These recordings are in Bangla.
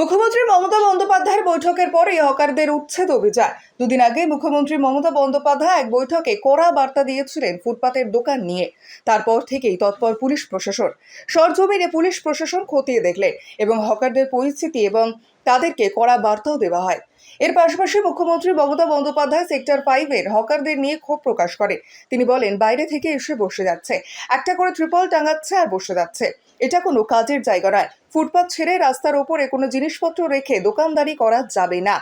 মুখ্যমন্ত্রী মমতা বন্দ্যোপাধ্যায়ের বৈঠকের পরে হকারদের উচ্ছেদ অভিযান। দুদিন আগে মুখ্যমন্ত্রী মমতা বন্দ্যোপাধ্যায় এক বৈঠকে কড়া বার্তা দিয়েছিলেন ফুটপাতের দোকান নিয়ে। তারপর থেকেই তৎপর পুলিশ প্রশাসন। সরজমিনে পুলিশ প্রশাসন খতিয়ে দেখলেন এবং হকারদের পরিস্থিতি এবং তাদেরকে কড়া বার্তাও দেওয়া হয়। এর পাশাপাশি মুখ্যমন্ত্রী মমতা বন্দ্যোপাধ্যায় সেক্টর ফাইভের হকারদের নিয়ে ক্ষোভ প্রকাশ করে তিনি বলেন, বাইরে থেকে এসে বসে যাচ্ছে। একটা করে ত্রিপল টাঙাচ্ছে আর বসে যাচ্ছে। এটা কোনো কাজের জায়গা নয়। ফুটপাত ছেড়ে রাস্তার ওপরে কোনো জিনিসপত্র রেখে দোকানদারি করা যাবে না।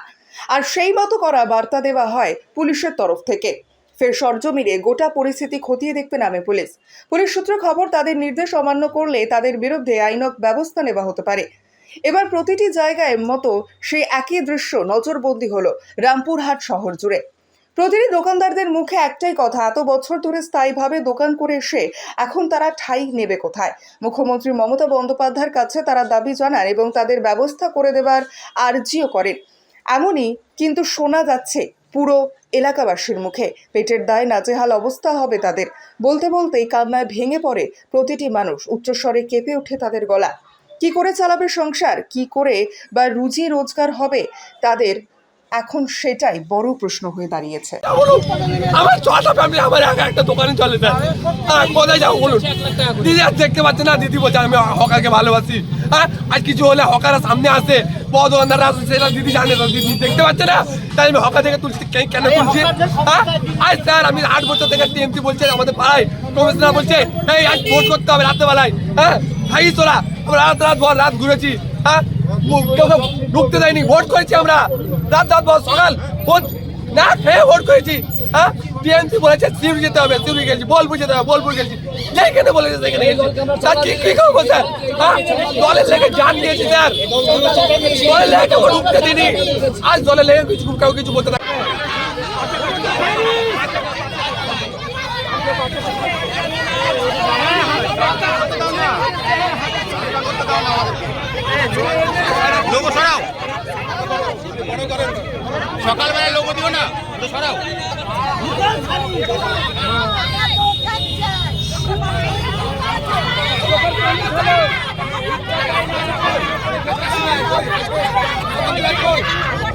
আর সেই মতো করা বার্তা দেওয়া হয় পুলিশের তরফ থেকে। ফের সরজমিনে গোটা পরিস্থিতি খতিয়ে দেখতে নামে পুলিশ। পুলিশ সূত্রে খবর, তাদের নির্দেশ অমান্য করলে তাদের বিরুদ্ধে আইনক ব্যবস্থা নেওয়া হতে পারে। এবার প্রতিটি জায়গায় মতো সেই একই দৃশ্য নজরবন্দি হলো রামপুরহাট শহর জুড়ে। প্রতিটি দোকানদারদের মুখে একটাই কথা, এত বছর ধরে স্থায়ীভাবে দোকান করে এসে এখন তারা ঠাই নেবে কোথায়? মুখ্যমন্ত্রী মমতা বন্দ্যোপাধ্যায়ের কাছে তারা দাবি জানান এবং তাদের ব্যবস্থা করে দেবার আর্জিও করেন। এমনই কিন্তু শোনা যাচ্ছে পুরো এলাকাবাসীর মুখে, পেটের দায় নাজেহাল অবস্থা হবে তাদের। বলতে বলতেই কান্নায় ভেঙে পড়ে প্রতিটি মানুষ, উচ্চস্বরে কেঁপে ওঠে তাদের গলা। কি করে চালাবে সংসার? কি করে বা রুজি রোজগার হবে? তাদের এখন সেটাই বড় প্রশ্ন হয়ে দাঁড়িয়েছে। আমার ছটা ফ্যামিলি আমার একা একটা দোকানে চলে যায়। হ্যাঁ কোথায় যাব বলুন? দিদি আর দেখতে পাচ্ছে না দিদি বলছে আমি হকারকে ভালোবাসি। হ্যাঁ আজ কিছু হলে হকাররা সামনে আসে বড় দোকানদাররা আসে সেটা দিদি জানে না দিদি দেখতে পাচ্ছে না। তাই আমি হকার থেকে তুলছি কে- কেন তুলছি? হ্যাঁ? আজ স্যার আমি আট বছর থেকে টিএমসি বলছে আমাদের পাড়ায় কমিশনার বলছে এই আজ ভোট করতে হবে রাত্রেবেলায়। হ্যাঁ? ভাই তোরা আমরা রাত রাত ভর রাত ঘুরেছি হ্যাঁ কেউ ঢুকতে দেয়নি ভোট করেছি আমরা রাত রাত ভর সকাল ভোট না খেয়ে ভোট করেছি হ্যাঁ টিএমসি বলেছে সিউড়ি যেতে হবে সিউড়ি গেছি বোলপুর যেতে হবে বোলপুর গেছি যেখানে বলেছে সেখানে গেছি স্যার কি কি করব স্যার হ্যাঁ দলের লেগে জান দিয়েছি স্যার দলের লেগে কেউ ঢুকতে দিনি আজ দলের লেগে কিছু কাউ কিছু বলতে না লোগো সরাও। সকালবেলায় লোগো দিও না তো সরাও। কোন ভদ্রলোক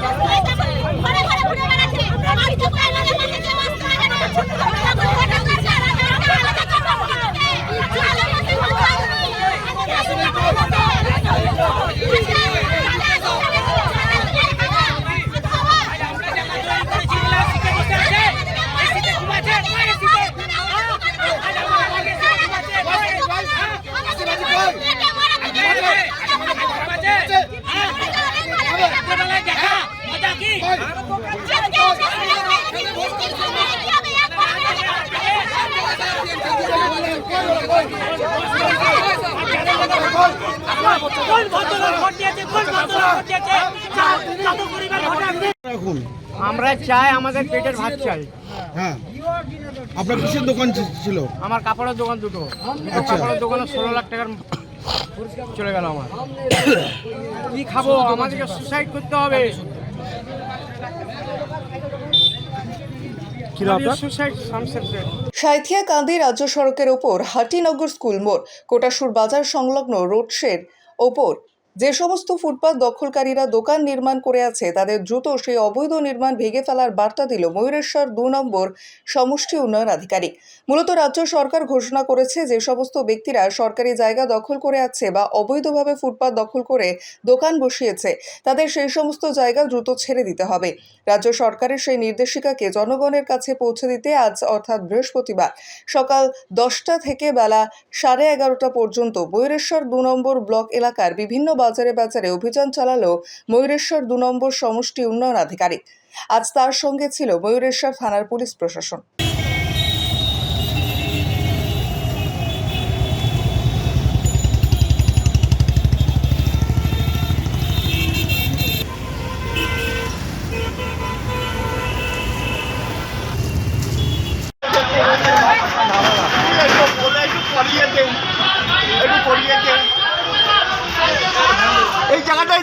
আমরা চাই আমাদের পেটের ভাত চাই। হ্যাঁ। আপনার কিসের দোকান ছিল? আমার কাপড়ের দোকান দুটো। আচ্ছা। কাপড়ের দোকানে ষোলো লাখ টাকার চলে গেল আমার। কি খাব? আমাদেরকে সুসাইড করতে হবে। সাঁথিয়া কান্দি রাজ্য সড়কের ওপর হাটিনগর স্কুল মোড় কোটাসুর বাজার সংলগ্ন রোডশের ওপর যে সমস্ত ফুটপাত দখলকারীরা দোকান নির্মাণ করে আছে, তাদের দ্রুত সেই অবৈধ নির্মাণ ভেঙে ফেলার বার্তা দিল ময়ূরেশ্বর দু নম্বর সমষ্টি উন্নয়ন আধিকারিক। মূলত রাজ্য সরকার ঘোষণা করেছে যে সমস্ত ব্যক্তিরা সরকারি জায়গা দখল করে আছে বা অবৈধভাবে ফুটপাত দখল করে দোকান বসিয়েছে, তাদের সেই সমস্ত জায়গা দ্রুত ছেড়ে দিতে হবে। রাজ্য সরকারের সেই নির্দেশিকাকে জনগণের কাছে পৌঁছে দিতে আজ অর্থাৎ বৃহস্পতিবার সকাল দশটা থেকে বেলা সাড়ে এগারোটা পর্যন্ত ময়ূরেশ্বর দু নম্বর ব্লক এলাকার বিভিন্ন বাজারে বাজারে অভিযান চালালো ময়ূরেশ্বর দু নম্বর সমষ্টি উন্নয়ন আধিকারিক। আজ তার সঙ্গে ছিল ময়ূরেশ্বর থানার পুলিশ প্রশাসন।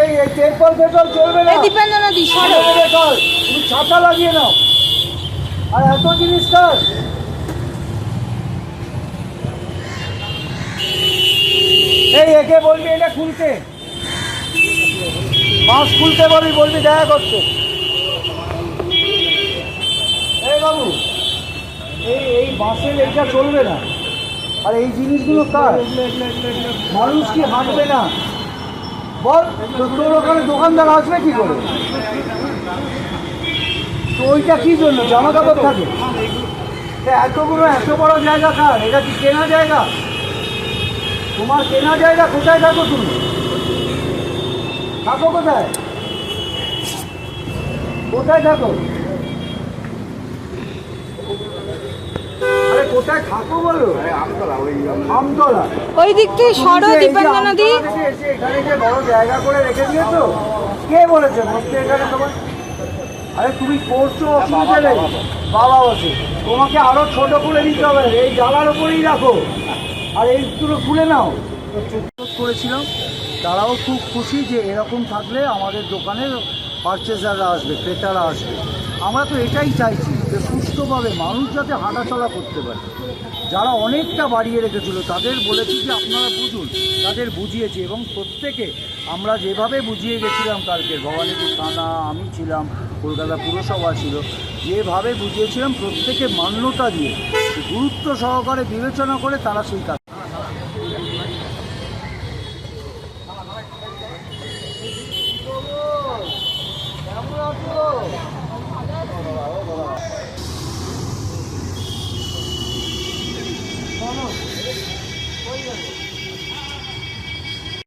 এই এই পেট্রোল পেট্রোল চলবে না। দীপেন্দ্র দি সরো। পেট্রোল তুমি ছাতা লাগিয়ে নাও। আর এত জিনিস কার? এই একে বলবি এটা খুলতে। মাছ খুলতে বলবি বলবি, দেখা করতে। এই বাবু, এই এই বাসের এইটা চলবে না। আর এই জিনিসগুলো কার? মানুষ কি হাঁটবে না? বল তোর ওখানে দোকানদার আসবে কি করে? তো ওইটা কি জন্য? জামা কাপড় থাকে এতগুলো, এত বড় জায়গা কার? এটা কি কেনা জায়গা? তোমার কেনা জায়গা কোথায় থাকো তুমি? থাকো কোথায়? কোথায় থাকো? আরে কোথায় থাকো বলো? আমতলা ওই দিক থেকে সরো এই দি আমতলা থেকে এসে এখানে যে বড় জায়গা করে রেখে দিয়েছ? কে বলেছে? বসতে এখানে তোমার? আরে তুমি করছ অসুবিধা নেই। বাবা বসে। তোমাকে আরও ছোট করে দিতে হবে। এই জালার উপরেই রাখো। আর এই দুটো খুলে নাও। করেছিলাম। তারাও খুব খুশি যে এরকম থাকলে আমাদের দোকানের পারচেজাররা আসবে, ক্রেতারা আসবে। আমরা তো এটাই চাইছি যে সুস্থভাবে মানুষ যাতে হাঁটাচলা করতে পারে। যারা অনেকটা বাড়িয়ে রেখেছিল, তাদের বলেছি যে আপনারা বুঝুন, তাদের বুঝিয়েছি এবং প্রত্যেকে আমরা যেভাবে বুঝিয়ে গেছিলাম কালকে ভবানীপুর থানা, আমি ছিলাম, কলকাতা পুরসভা ছিল, যেভাবে বুঝিয়েছিলাম প্রত্যেকে মান্যতা দিয়ে, গুরুত্ব সহকারে বিবেচনা করে তারা সেই কাজ